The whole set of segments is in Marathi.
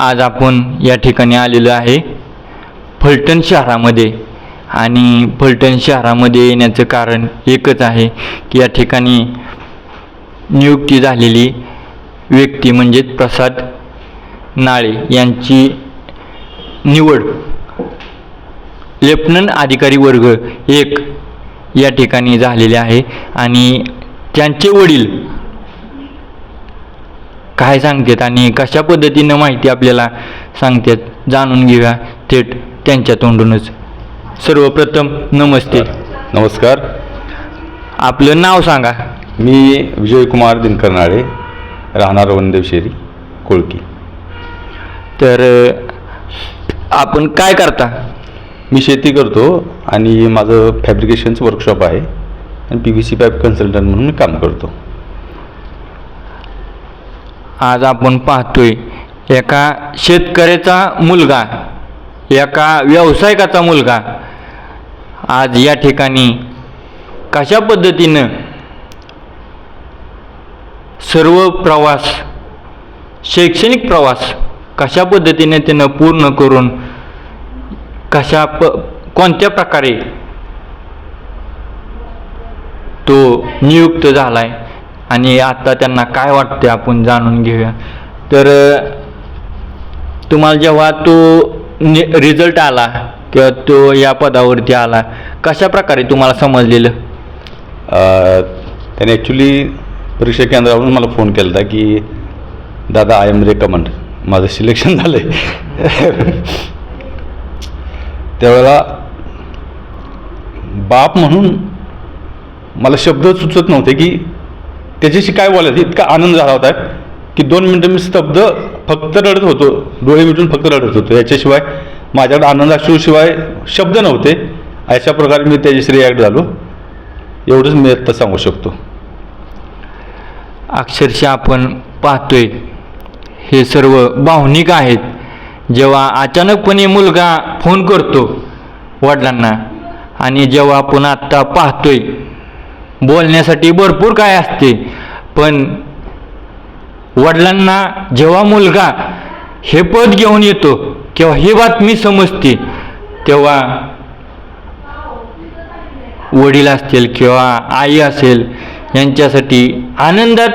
आज आपण या ठिकाणी आलेलो आहे फलटण शहरामध्ये. आणि फलटण शहरामध्ये येण्याचं कारण एकच आहे की या ठिकाणी नियुक्ती झालेली व्यक्ती म्हणजेच प्रसाद नाळे यांची निवड. लेफ्टनंट अधिकारी वर्ग एक या ठिकाणी झालेले आहे. आणि त्यांचे वडील काय सांगतात आणि कशा पद्धतीनं माहिती आपल्याला सांगतात जाणून घेऊया थेट त्यांच्या तोंडूनच. सर्वप्रथम नमस्ते. नमस्कार. आपलं नाव सांगा. मी विजयकुमार दिनकर नाळे राहणार वनदेवशेरी कोळकी. तर आपण काय करता? मी शेती करतो आणि माझं फॅब्रिकेशनचं वर्कशॉप आहे आणि P V C pipe consultant म्हणून मी काम करतो. आज आपण पाहतोय एका शेतकऱ्याचा मुलगा एका व्यावसायिकाचा मुलगा आज या ठिकाणी कशा पद्धतीनं सर्व प्रवास शैक्षणिक प्रवास कशा पद्धतीने त्यानं पूर्ण करून कशा प कोणत्या प्रकारे तो नियुक्त झाला आहे आणि आता त्यांना काय वाटते आपण जाणून घेऊया. तर तुम्हाला जेव्हा तो म्हणजे नि रिझल्ट आला किंवा तो या पदावरती आला कशा प्रकारे तुम्हाला समजलेलं? त्याने ॲक्च्युली परीक्षा केंद्रावरून मला फोन केला होता की दादा आय एम रेकमंड माझं सिलेक्शन झालं आहे त्यावेळेला बाप म्हणून मला शब्द सुचत नव्हते की त्याच्याशी काय बोलायचं? इतका आनंद झाला होता की दोन मिनटं मी स्तब्ध फक्त रडत होतो. डोळे मिटून फक्त रडत होतो. याच्याशिवाय माझ्याकडे आनंदाश्रूशिवाय शब्द नव्हते. अशा प्रकारे मी त्याच्याशी रिॲक्ट झालो. एवढंच मी आत्ता सांगू शकतो. अक्षरशः आपण पाहतोय हे सर्व भावनिक आहेत. जेव्हा अचानकपणे मुलगा फोन करतो वडिलांना आणि जेव्हा आपण आत्ता पाहतोय बोलण्यासाठी भरपूर काय असते पण वडिलांना जेव्हा मुलगा हे पद घेऊन येतो किंवा ही बातमी समजते. तेव्हा वडील असतील किंवा आई असेल यांच्यासाठी आनंदात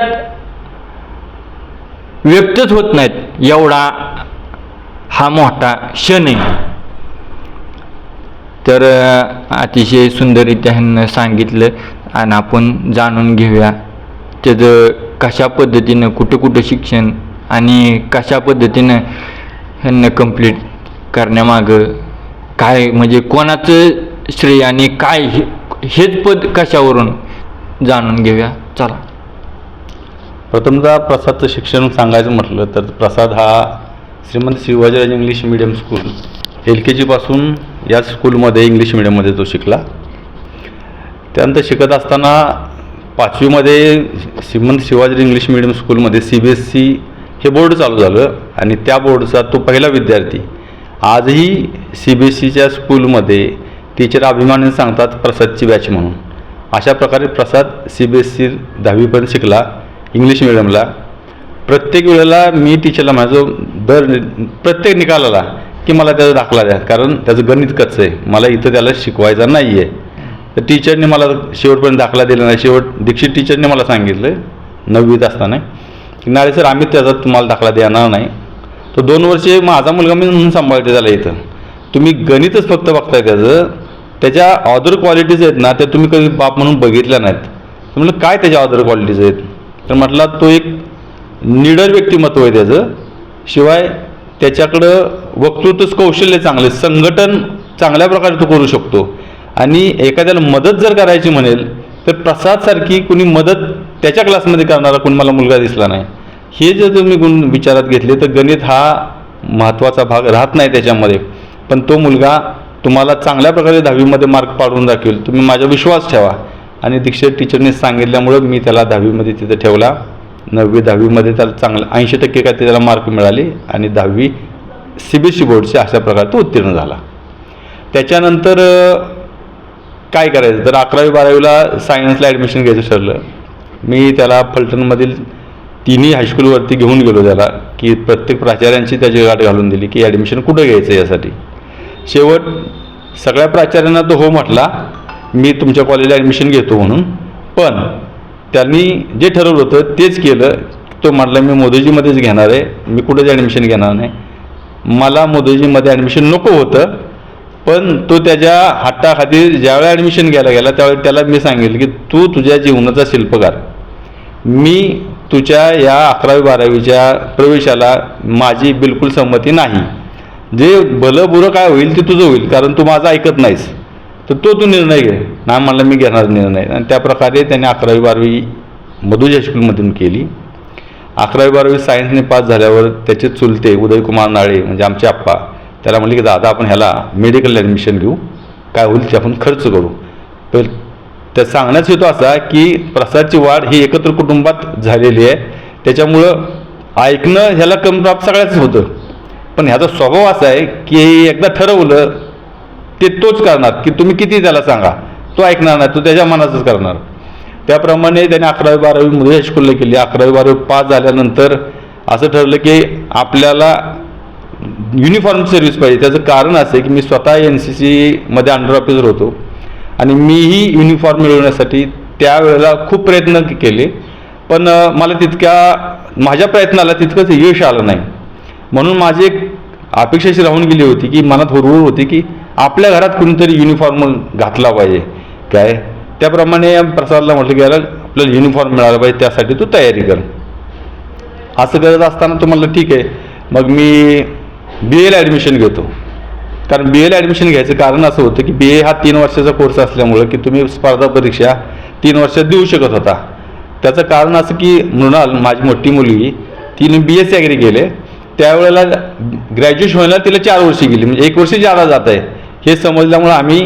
व्यक्तच होत नाहीत. एवढा हा मोठा क्षण आहे. तर अतिशय सुंदररित्या ह्यांना सांगितलं आणि आपण जाणून घेऊया. त्याचं कशा पद्धतीनं कुठं कुठं शिक्षण आणि कशा पद्धतीनं ह्यांना कंप्लीट करण्यामागं काय म्हणजे कोणाचं श्रेय आणि काय हे हेच पद कशावरून जाणून घेऊया? चला. प्रथमतः प्रसादचं शिक्षण सांगायचं म्हटलं तर प्रसाद हा Shrimant Shivajiraj English medium school L K जीपासून या स्कूलमध्ये इंग्लिश मिडियममध्ये तो शिकला. त्यानंतर शिकत असताना पाचवीमध्ये श्रीमंत शिवाजी इंग्लिश मिडियम स्कूलमध्ये सी बी एस सी हे बोर्ड चालू झालं आणि त्या बोर्डचा तो पहिला विद्यार्थी. आजही सी बी एस सीच्या स्कूलमध्ये टीचर अभिमानाने सांगतात प्रसादची बॅच म्हणून. अशा प्रकारे Prasad C B S C दहावीपर्यंत शिकला इंग्लिश मिडियमला प्रत्येक वेळेला मी टीचरला माझं दर प्रत्येक निकालाला की मला त्याचा दाखला द्या कारण त्याचं गणित कच्चं आहे. मला इथं त्याला शिकवायचं नाही आहे तर टीचरने मला शेवटपर्यंत दाखला दिला नाही. शेवट दीक्षित टीचरने मला सांगितलं नववीत असताना की नाळे सर आम्ही त्याचा तुम्हाला दाखला देणार नाही. तो दोन वर्षे माझा मुलगा मी म्हणून सांभाळते त्याला इथं. तुम्ही गणितच फक्त बघताय त्याचं. त्याच्या ऑदर क्वालिटीज आहेत ना त्या तुम्ही कधी बाप म्हणून बघितल्या नाहीत. तर म्हटलं काय त्याच्या ऑदर क्वालिटीज आहेत? तर म्हटला तो एक निडर व्यक्तिमत्व आहे त्याचं. शिवाय त्याच्याकडं वक्तृत्वच कौशल्य चांगले संघटन चांगल्या प्रकारे तो करू शकतो. आणि एखाद्याला मदत जर करायची म्हणेल तर प्रसादसारखी कुणी मदत त्याच्या क्लासमध्ये करणारा कोणी मला मुलगा दिसला नाही. हे जर तुम्ही गुण विचारात घेतले तर गणित हा महत्त्वाचा भाग राहत नाही त्याच्यामध्ये. पण तो मुलगा तुम्हाला चांगल्या प्रकारे दहावीमध्ये मार्क पाडून दाखवेल. तुम्ही माझा विश्वास ठेवा. आणि दीक्षित टीचरने सांगितल्यामुळं मी त्याला दहावीमध्ये तिथं ठेवला. नववी दहावीमध्ये त्याला चांगलं ऐंशी टक्के काय त्याला मार्क मिळाले आणि दहावी सी बी एस सी बोर्डचे अशा प्रकारे तो उत्तीर्ण झाला. त्याच्यानंतर काय करायचं? तर अकरावी बारावीला सायन्सला ॲडमिशन घ्यायचं ठरलं. मी त्याला फलटणमधील तिन्ही हायस्कूलवरती घेऊन गेलो त्याला की की प्रत्येक प्राचार्यांची त्याची गाठ घालून दिली की ॲडमिशन कुठं घ्यायचं यासाठी. शेवट सगळ्या प्राचार्यांना तो हो म्हटला मी तुमच्या कॉलेजला ॲडमिशन घेतो म्हणून. पण त्यांनी जे ठरवलं होतं तेच केलं. तो म्हटला मी मोदीजीमध्येच घेणार आहे. मी कुठंच ॲडमिशन घेणार नाही. मला मोदीजीमध्ये ॲडमिशन नको होतं. पण तो त्याच्या हट्टाखातीर ज्यावेळी ॲडमिशन घ्यायला गेला त्यावेळी त्याला मी सांगेल की तू तुझ्या जीवनाचा शिल्पकार. मी तुझ्या या अकरावी बारावीच्या प्रवेशाला माझी बिलकुल संमती नाही. जे भलं बुरं काय होईल ते तुझं होईल कारण तू माझं ऐकत नाहीस. तर तो तू निर्णय घे. नाही म्हणला मी घेणार निर्णय. आणि त्या प्रकारे त्याने अकरावी बारावी मधुजा स्कूलमधून केली. अकरावी बारावी सायन्सने पास झाल्यावर त्याचे चुलते उदयकुमार नाळे म्हणजे आमचे आप्पा त्याला म्हणले की दादा आपण ह्याला मेडिकल ॲडमिशन घेऊ काय होईल ते आपण खर्च करू. तर त्या सांगण्याचा हेतू असा की प्रसादची वाढ ही एकत्र कुटुंबात झालेली आहे. त्याच्यामुळं ऐकणं ह्याला कमप्राप सगळ्याच होतं. पण ह्याचा स्वभाव असा आहे की एकदा ठरवलं ते तोच करणार की तुम्ही किती त्याला सांगा. तो ऐकणार नाही तो त्याच्या मनाचंच करणार. त्याप्रमाणे त्याने अकरावी बारावी मुली हायस्कूलला केली. अकरावी बारावी पास झाल्यानंतर असं ठरलं की आपल्याला युनिफॉर्म सर्व्हिस पाहिजे. त्याचं कारण असं आहे की मी स्वतः एन सी सीमध्ये अंडर ऑफिसर होतो. आणि मीही युनिफॉर्म मिळवण्यासाठी त्यावेळेला खूप प्रयत्न केले. पण मला तितक्या माझ्या प्रयत्नाला तितकंच यश आलं नाही. म्हणून माझी एक अपेक्षा अशी राहून गेली होती की मनात हुरहुर होती की आपल्या घरात कुणीतरी युनिफॉर्म घातला पाहिजे. काय? त्याप्रमाणे प्रसादला म्हटलं की याला आपल्याला युनिफॉर्म मिळाला पाहिजे त्यासाठी तू तयारी कर. असं करत असताना तुम्हाला ठीक आहे. मग मी बी एला ॲडमिशन घेतो. कारण बी एला ॲडमिशन घ्यायचं कारण असं होतं की बी ए हा तीन वर्षाचा कोर्स असल्यामुळं की तुम्ही स्पर्धा परीक्षा तीन वर्षात देऊ शकत होता. त्याचं कारण असं की मृणाल माझी मोठी मुलगी तिने बी एस सी ॲग्री केले. त्यावेळेला ग्रॅज्युएशन व्हायला तिला चार वर्षी गेली. म्हणजे एक वर्षी जादा जात आहे. हे समजल्यामुळं आम्ही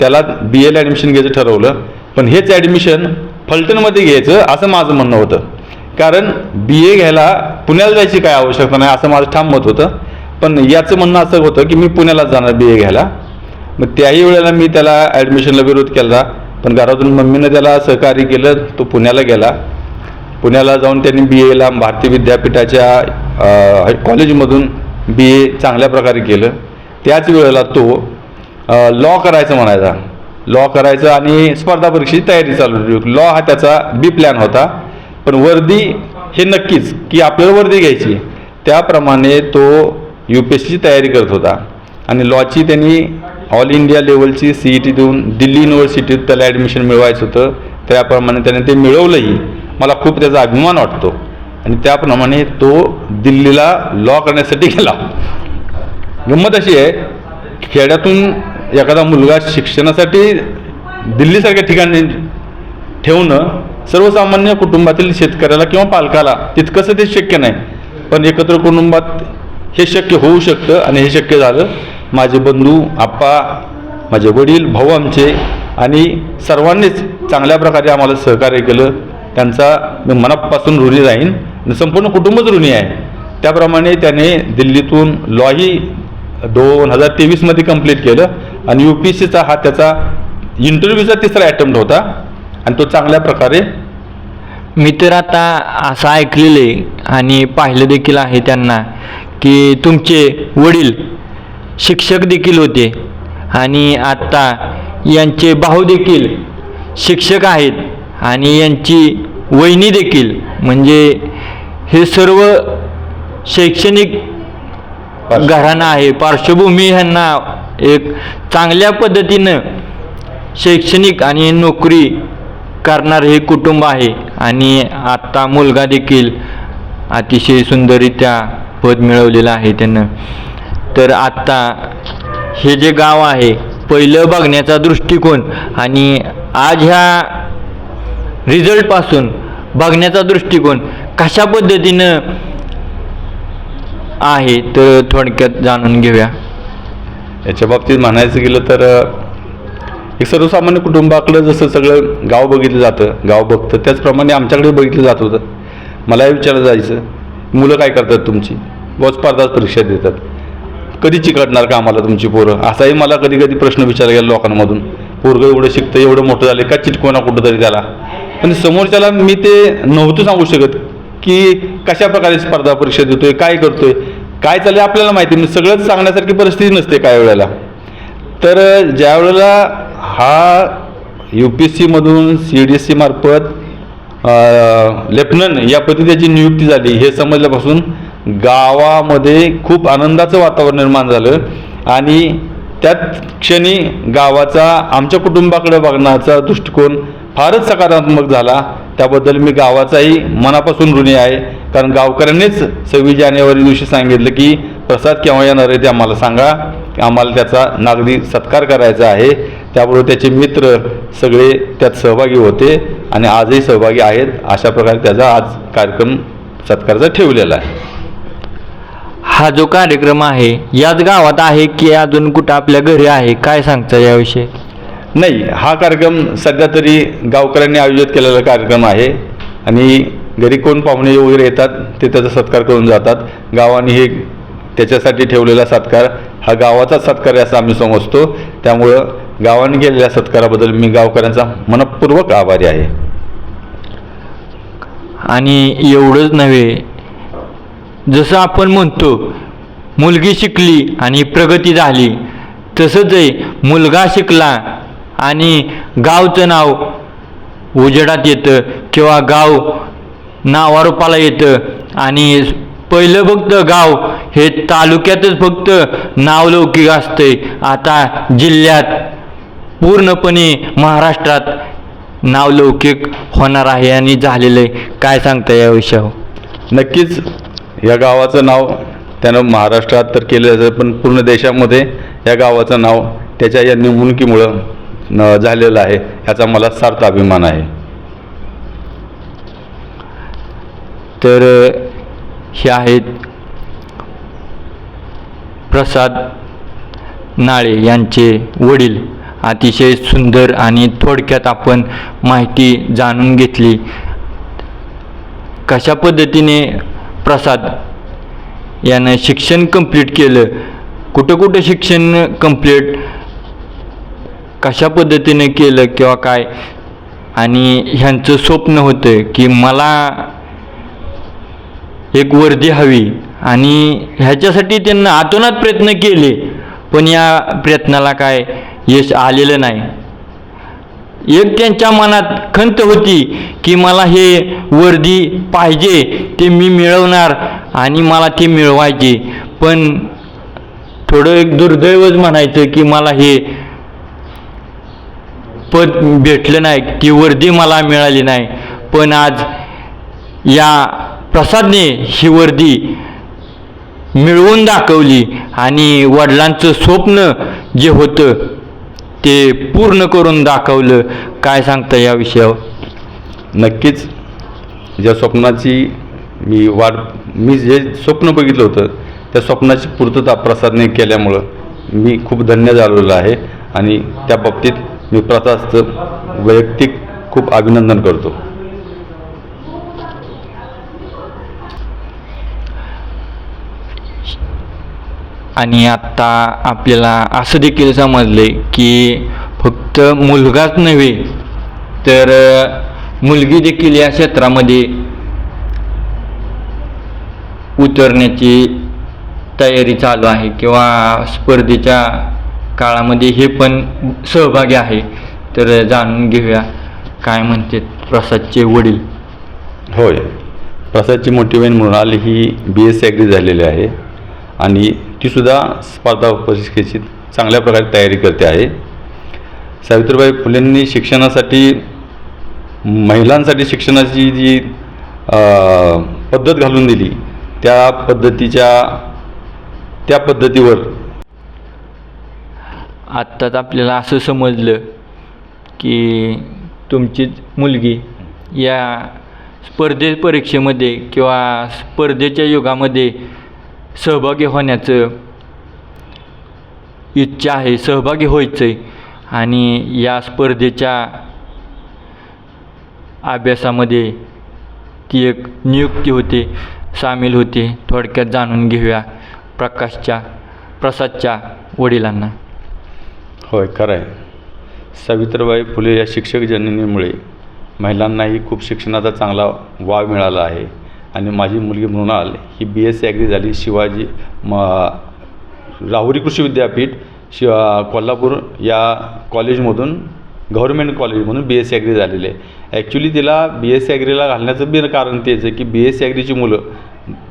त्याला बी एला ॲडमिशन घ्यायचं ठरवलं. पण हेच ॲडमिशन फलटणमध्ये घ्यायचं असं माझं म्हणणं होतं. कारण बी ए घ्यायला पुण्याला जायची काय आवश्यकता नाही असं माझं ठाम मत होतं. पण याचं म्हणणं असं होतं की मी पुण्याला जाणार बी ए घ्यायला. मग त्याही वेळेला मी त्याला ॲडमिशनला विरोध केला. पण घरातून मम्मीनं त्याला सहकार्य केलं तो पुण्याला गेला. पुण्याला जाऊन त्यांनी बी एला भारतीय विद्यापीठाच्या कॉलेजमधून बी ए चांगल्या प्रकारे केलं. त्याच वेळेला तो लॉ करायचं म्हणायचा. लॉ करायचं आणि स्पर्धा परीक्षेची तयारी चालू होती लॉ हा त्याचा बी प्लॅन होता. पण वर्दी हे नक्कीच की आपल्याला वर्दी घ्यायची. त्याप्रमाणे तो यू पी एस सीची तयारी करत होता. आणि लॉची त्यांनी ऑल इंडिया लेवलची सी ई टी देऊन दिल्ली युनिव्हर्सिटीत त्याला ॲडमिशन मिळवायचं होतं. त्याप्रमाणे त्याने ते मिळवलंही. मला खूप त्याचा अभिमान वाटतो. आणि त्याप्रमाणे तो दिल्लीला लॉ करण्यासाठी गेला. गंमत अशी आहे खेड्यातून एखादा मुलगा शिक्षणासाठी दिल्लीसारख्या ठिकाणी ठेवणं सर्वसामान्य कुटुंबातील शेतकऱ्याला किंवा पालकाला तितकंसं ते शक्य नाही. पण एकत्र कुटुंबात हे शक्य होऊ शकतं आणि हे शक्य झालं. माझे बंधू आप्पा माझे वडील भाऊ आमचे आणि सर्वांनीच चांगल्या प्रकारे आम्हाला सहकार्य केलं. त्यांचा मी मनापासून ऋणी राहीन संपूर्ण कुटुंबच ऋणी आहे. त्याप्रमाणे त्याने दिल्लीतून लॉही दोन हजार तेवीसमध्ये कंप्लीट केलं आणि यू पी सीचा हा त्याचा इंटरव्ह्यूचा तिसरा अटेम्प्ट होता आणि तो चांगल्या प्रकारे मी तर आता असं ऐकलेलं आहे आणि पाहिलं देखील आहे त्यांना की तुमचे वडील शिक्षक देखील होते. आणि आत्ता यांचे भाऊ देखील शिक्षक आहेत आणि यांची वहिनी देखील. म्हणजे हे सर्व शैक्षणिक घराणं आहे. पार्श्वभूमी ह्यांना एक चांगल्या पद्धतीनं शैक्षणिक आणि नोकरी करणार हे कुटुंब आहे. आणि आत्ता मुलगा देखील अतिशय सुंदररित्या पद मिळवलेलं आहे त्यानं. तर आत्ता हे जे गाव आहे पहिलं बघण्याचा दृष्टिकोन आणि आज ह्या रिझल्टपासून बघण्याचा दृष्टिकोन कशा पद्धतीनं आहे तर थोडक्यात जाणून घेऊया. याच्या बाबतीत म्हणायचं गेलं तर एक सर्वसामान्य कुटुंबाकडं जसं सगळं गाव बघितलं जातं गाव बघतं त्याचप्रमाणे आमच्याकडे बघितलं जात होतं. मलाही विचारलं जायचं मुलं काय करतात तुमची? बहुत स्पर्धा परीक्षा देतात. कधी चिकटणार का आम्हाला तुमची पोरं? असाही मला कधी कधी प्रश्न विचारला गेला लोकांमधून. पोरगं एवढं शिकतं एवढं मोठं झालं का चिटकोना कुठं तरी त्याला? पण समोरच्याला मी ते नव्हतं सांगू शकत की कशा प्रकारे स्पर्धा परीक्षा देतोय काय करतोय काय चाललंय आपल्याला माहिती नाही. सगळंच सांगण्यासारखी परिस्थिती नसते काय वेळेला. तर ज्या वेळेला हा यू पी एस सीमधून सी डी एस सी मार्फत लेफ्टनंट या पदी त्याची नियुक्ती झाली हे समजल्यापासून गावामध्ये खूप आनंदाचं वातावरण निर्माण झालं. आणि त्याच क्षणी गावाचा आमच्या कुटुंबाकडे बघण्याचा दृष्टिकोन फारच सकारात्मक झाला. त्याबद्दल मी गावाचाही मनापासून ऋणी आहे. कारण गावकऱ्यांनीच सव्वीस जानेवारी दिवशी सांगितलं की प्रसाद केव्हा येणार आहे ते आम्हाला सांगा. आम्हाला त्याचा नागरी सत्कार करायचा आहे. त्याबरोबर त्याचे मित्र सगळे त्यात सहभागी होते. आणि आजही सहभागी आहेत. अशा प्रकारे त्याचा आज कार्यक्रम सत्काराचा ठेवलेला आहे. हा जो कार्यक्रम आहे याच गावात आहे की अजून कुठं आपल्या घरी आहे? काय सांगता याविषयी? नाही हा कार्यक्रम सध्या तरी गावकऱ्यांनी आयोजित केलेला कार्यक्रम आहे. आणि घरी कोण पाहुणे वगैरे येतात ते त्याचा सत्कार करून जातात. गावाने हे त्याच्यासाठी ठेवलेला सत्कार हा गावाचा सत्कार आहे असं आम्ही समजतो. त्यामुळं गावाने केलेल्या सत्काराबद्दल मी गावकऱ्यांचा मनपूर्वक आभारी आहे. आणि एवढंच नव्हे जसं आपण म्हणतो मुलगी शिकली आणि प्रगती झाली तसंच आहे मुलगा शिकला आणि गावचं नाव उजेडात येतं किंवा गाव नावारूपाला येतं आणि पहिलं फक्त गाव हे तालुक्यातच फक्त नावलौकिक असतंय. आता जिल्ह्यात पूर्णपणे महाराष्ट्रात नावलौकिक होणार आहे आणि झालेलं आहे. काय सांगता या विषयावर? नक्कीच या गावाचं नाव त्यानं महाराष्ट्रात तर केलं जातं पण पूर्ण देशामध्ये या गावाचं नाव त्याच्या या निवडणुकीमुळं झालेलं आहे ह्याचा मला सार्थ अभिमान आहे. तर हे आहेत प्रसाद नाळे यांचे वडील. अतिशय सुंदर आणि थोडक्यात आपण माहिती जाणून घेतली. कशा पद्धतीने प्रसाद यानं शिक्षण कंप्लीट केलं? कुठं कुठं शिक्षण कंप्लीट कशा पद्धतीने केलं किंवा काय? आणि ह्यांचं स्वप्न होतं की मला एक वर्दी हवी. आणि ह्याच्यासाठी त्यांना आतोनात प्रयत्न केले. पण या प्रयत्नाला काय यश आलेलं नाही. एक त्यांच्या मनात खंत होती की मला हे वर्दी पाहिजे ते मी मिळवणार आणि मला ते मिळवायचे. पण थोडं एक दुर्दैवच म्हणायचं की मला हे पद भेटलं नाही ती वर्दी मला मिळाली नाही. पण आज या प्रसादने ही वर्दी मिळवून दाखवली आणि वडिलांचं स्वप्न जे होतं ते पूर्ण करून दाखवलं. काय सांगता या विषयावर? नक्कीच. ज्या स्वप्नाची मी वाट मी जे स्वप्न बघितलं होतं त्या स्वप्नाची पूर्तता प्रसादने केल्यामुळं मी खूप धन्य झालेलो आहे आणि त्या बाबतीत मी प्रसादचं वैयक्तिक खूप अभिनंदन करतो. आणि आत्ता आपल्याला असं देखील समजले की फक्त मुलगाच नव्हे तर मुलगी देखील या क्षेत्रामध्ये उतरण्याची तयारी चालू आहे किंवा स्पर्धेच्या काळामध्ये हे पण सहभागी आहे. तर जाणून घेऊया काय म्हणते प्रसादचे वडील. होय. प्रसादची मोठी बहीण मृणाल ही बी एस सी ॲग्री झालेली आहे आणि तीसुद्धा स्पर्धा परीक्षेची चांगल्या प्रकारे तयारी करते आहे. सावित्रीबाई फुलेंनी शिक्षणासाठी महिलांसाठी शिक्षणाची जी पद्धत घालून दिली त्या पद्धतीच्या त्या पद्धतीवर. आत्ताच आपल्याला असं समजलं की तुमचीच मुलगी या स्पर्धे परीक्षेमध्ये किंवा स्पर्धेच्या युगामध्ये सहभागी होण्याचं इच्छा आहे सहभागी व्हायचं आहे आणि या स्पर्धेच्या अभ्यासामध्ये ती एक नियुक्ती होते सामील होते. थोडक्यात जाणून घेऊया प्रकाशच्या प्रसादच्या वडिलांना. होय खरं आहे सावित्रीबाई फुले या शिक्षक जननीमुळे महिलांनाही खूप शिक्षणाचा चांगला वाव मिळाला आहे. आणि माझी मुलगी मृणाल ही बी एस सी ॲग्री झाली. शिवाजी म राहुरी कृषी विद्यापीठ शि कोल्हापूर या कॉलेजमधून गव्हर्मेंट कॉलेजमधून बी एस सी ॲग्री झालेली. आहे ॲक्च्युली तिला बी एस सी ॲग्रीला घालण्याचं बी कारण तेच आहे की बी एस सी ॲग्रीची मुलं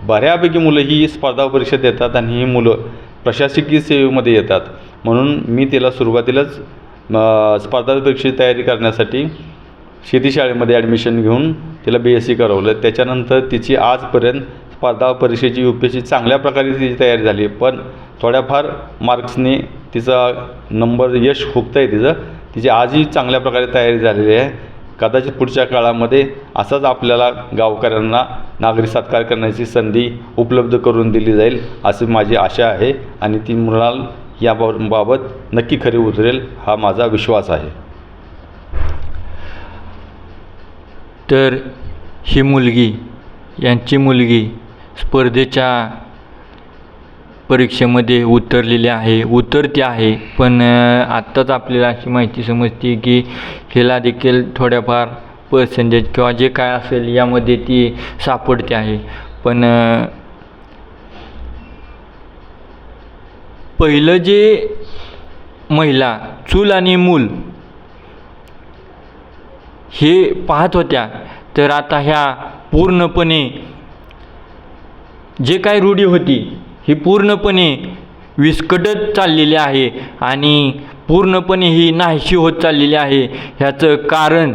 बऱ्यापैकी मुलं ही स्पर्धा परीक्षा देतात आणि ही मुलं प्रशासकीय सेवेमध्ये येतात. म्हणून मी तिला सुरुवातीलाच स्पर्धा परीक्षेची तयारी करण्यासाठी शेतीशाळेमध्ये ॲडमिशन घेऊन तिला बी एस सी करवलं. त्याच्यानंतर तिची आजपर्यंत स्पर्धा परीक्षेची यू पी एस सी चांगल्या प्रकारे तिची तयारी झाली. पण थोड्याफार मार्क्सने तिचा नंबर यश हुकतं आहे तिचं. तिची आजही चांगल्या प्रकारे तयारी झालेली आहे. कदाचित पुढच्या काळामध्ये असंच आपल्याला गावकऱ्यांना नागरी सत्कार करण्याची संधी उपलब्ध करून दिली जाईल अशी माझी आशा आहे. आणि ती मृणाल या बाब- बाबत नक्की खरी उतरेल हा माझा विश्वास आहे. तर ही मुलगी यांची मुलगी स्पर्धेच्या परीक्षेमध्ये उतरलेली आहे. उतरते आहे पण आत्ताच आपल्याला अशी माहिती समजते की हिला देखील थोड्याफार पर्सेंटेज किंवा जे काय असेल यामध्ये ती सापडते आहे. पण पहिलं जे महिला चूल आणि मूल हे पाहत होत्या. तर आता ह्या पूर्णपणे जे काय रूढी होती ही पूर्णपणे विस्कटत चाललेली आहे आणि पूर्णपणे ही नाहीशी होत चाललेली आहे. ह्याचं कारण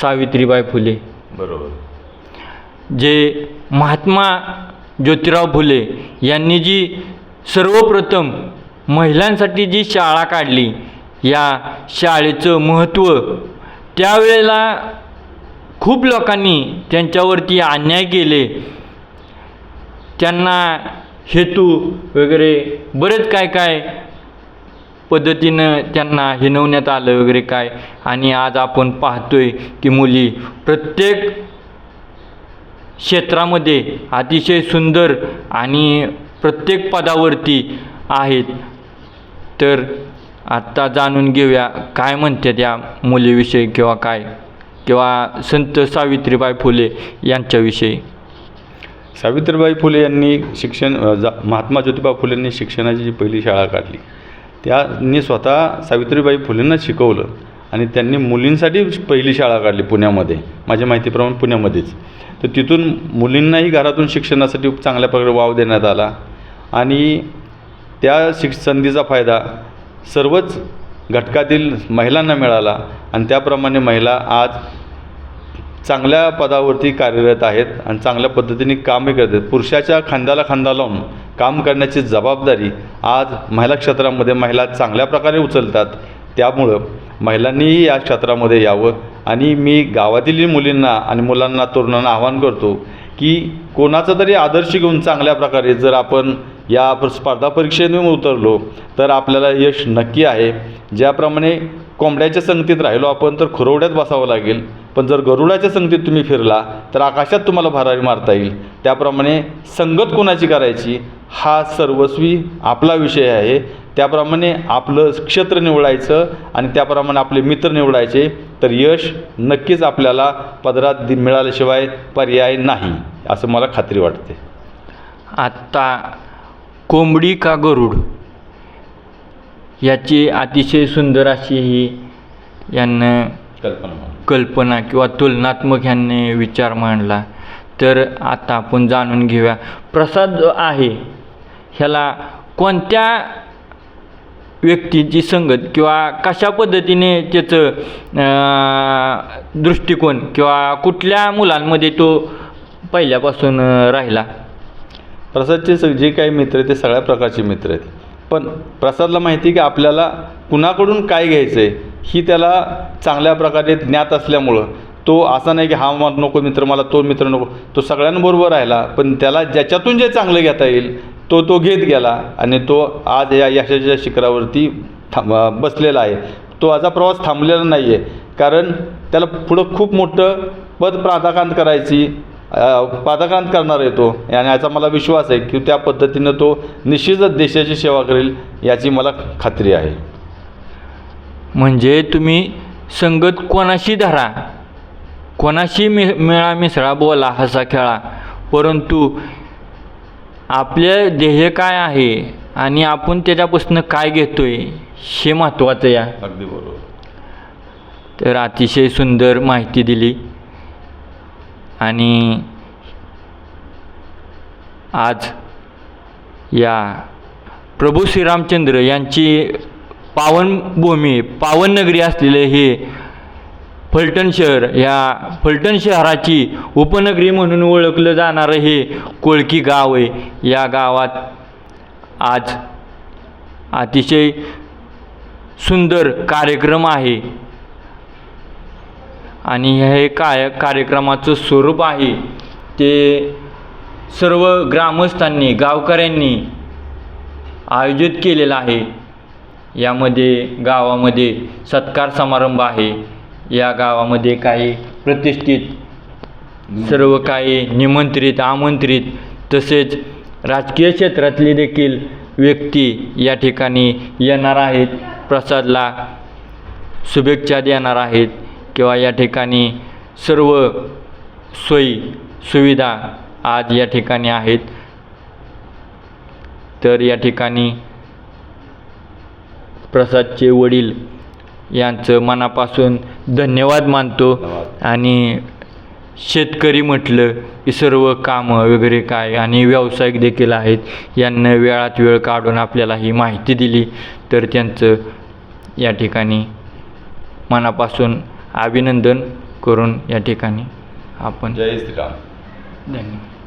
सावित्रीबाई फुले. बरोबर. जे महात्मा ज्योतिराव फुले यांनी जी सर्वप्रथम महिलांसाठी जी शाळा काढली या शाळेचं महत्त्व. त्यावेळेला खूप लोकांनी त्यांच्यावरती अन्याय केले. त्यांना हेतू वगैरे बरेच काय काय पद्धतीनं त्यांना हिनवण्यात आलं वगैरे काय. आणि आज आपण पाहतोय की मुली प्रत्येक क्षेत्रामध्ये अतिशय सुंदर आणि प्रत्येक पदावरती आहेत. तर आत्ता जाणून घेऊया काय म्हणतात या मुलीविषयी किंवा काय किंवा संत सावित्रीबाई फुले यांच्याविषयी. सावित्रीबाई फुले यांनी शिक्षण जा महात्मा ज्योतिबा फुलेंनी शिक्षणाची जी पहिली शाळा काढली त्यांनी स्वतः सावित्रीबाई फुलेंना शिकवलं आणि त्यांनी मुलींसाठी पहिली शाळा काढली पुण्यामध्ये माझ्या माहितीप्रमाणे पुण्यामध्येच. तर तिथून मुलींनाही घरातून शिक्षणासाठी चांगल्या प्रकारे वाव देण्यात आला आणि त्या शिक संधीचा फायदा सर्वच घटकातील महिलांना मिळाला आणि त्याप्रमाणे महिला आज चांगल्या पदावरती कार्यरत आहेत आणि चांगल्या पद्धतीने कामही करत आहेत. पुरुषाच्या खांद्याला खांदा लावून काम करण्याची जबाबदारी आज महिला क्षेत्रामध्ये महिला चांगल्या प्रकारे उचलतात. त्यामुळं महिलांनीही या क्षेत्रामध्ये यावं आणि मी गावातील मुलींना आणि मुलांना तरुणांना आवाहन करतो की कोणाचा तरी आदर्श घेऊन चांगल्या प्रकारे जर आपण या स्पर्धा परीक्षेने उतरलो तर आपल्याला यश नक्की आहे. ज्याप्रमाणे कोंबड्याच्या संगतीत राहिलो आपण तर खुरवड्यात बसावं लागेल. पण जर गरुडाच्या संगतीत तुम्ही फिरला तर आकाशात तुम्हाला भरारी मारता येईल. त्याप्रमाणे संगत कोणाची करायची हा सर्वस्वी आपला विषय आहे. त्याप्रमाणे आपलं क्षेत्र निवडायचं आणि त्याप्रमाणे आपले मित्र निवडायचे तर यश नक्कीच आपल्याला पदरात दि मिळाल्याशिवाय पर्याय नाही असं मला खात्री वाटते. आत्ता कोंबडी का गरुड? याची अतिशय सुंदर अशी ही यांना कल्पना. कल्पना किंवा तुलनात्मक ह्यांनी विचार मांडला. तर आता आपण जाणून घेऊया. प्रसाद जो आहे ह्याला कोणत्या व्यक्तीची संगत किंवा कशा पद्धतीने त्याचं दृष्टिकोन किंवा कुठल्या मुलांमध्ये तो पहिल्यापासून राहिला? प्रसादचे स जे काही मित्र आहेत ते सगळ्या प्रकारचे मित्र आहेत. पण प्रसादला माहिती आहे की आपल्याला कुणाकडून काय घ्यायचं आहे ही त्याला चांगल्या प्रकारे ज्ञात असल्यामुळं. तो असा नाही की हा मला नको मित्र मला तो मित्र नको. तो सगळ्यांबरोबर राहिला पण त्याला ज्याच्यातून जे चांगलं घेता येईल तो तो घेत गेला आणि तो आज या यशाच्या शिखरावरती थांब बसलेला आहे. तो आजचा प्रवास थांबलेला नाही आहे कारण त्याला पुढं खूप मोठं पद प्राधाकांत करायची पादाक्रांत करणार आहे तो. आणि याचा मला विश्वास आहे की त्या पद्धतीनं तो निश्चितच देशाची सेवा करेल याची मला खात्री आहे. म्हणजे तुम्ही संगत कोणाशी धरा? कोणाशी मि मिळा मिसळा बोला हसा खेळा. परंतु आपले ध्येय काय आहे आणि आपण त्याच्यापासून काय घेतोय हे महत्त्वाचं या अगदी बरोबर. तर अतिशय सुंदर माहिती दिली. आणि आज या प्रभू श्रीरामचंद्र यांची पावनभूमी पावननगरी असलेले हे फलटण शहर या फलटण शहराची उपनगरी म्हणून ओळखलं जाणारं हे कोळकी गाव आहे. या गावात आज अतिशय सुंदर कार्यक्रम आहे. आणि हे काय कार्यक्रमाचं स्वरूप आहे ते सर्व ग्रामस्थांनी गावकऱ्यांनी आयोजित केलेलं आहे. यामध्ये गावामध्ये सत्कार समारंभ आहे. या गावामध्ये काही प्रतिष्ठित सर्व काही निमंत्रित आमंत्रित तसेच राजकीय क्षेत्रातली देखील व्यक्ती या ठिकाणी येणार आहेत. प्रसादला शुभेच्छा देणार आहेत. किंवा या ठिकाणी सर्व सोयी सुविधा आज या ठिकाणी आहेत. तर या ठिकाणी प्रसादचे वडील यांचं मनापासून धन्यवाद मानतो. आणि शेतकरी म्हटलं की सर्व कामं वगैरे काय आणि व्यावसायिक देखील आहेत. यांना वेळात वेळ काढून आपल्याला ही माहिती दिली. तर त्यांचं या ठिकाणी मनापासून अभिनंदन करून या ठिकाणी आपण जय श्रीराम. धन्यवाद.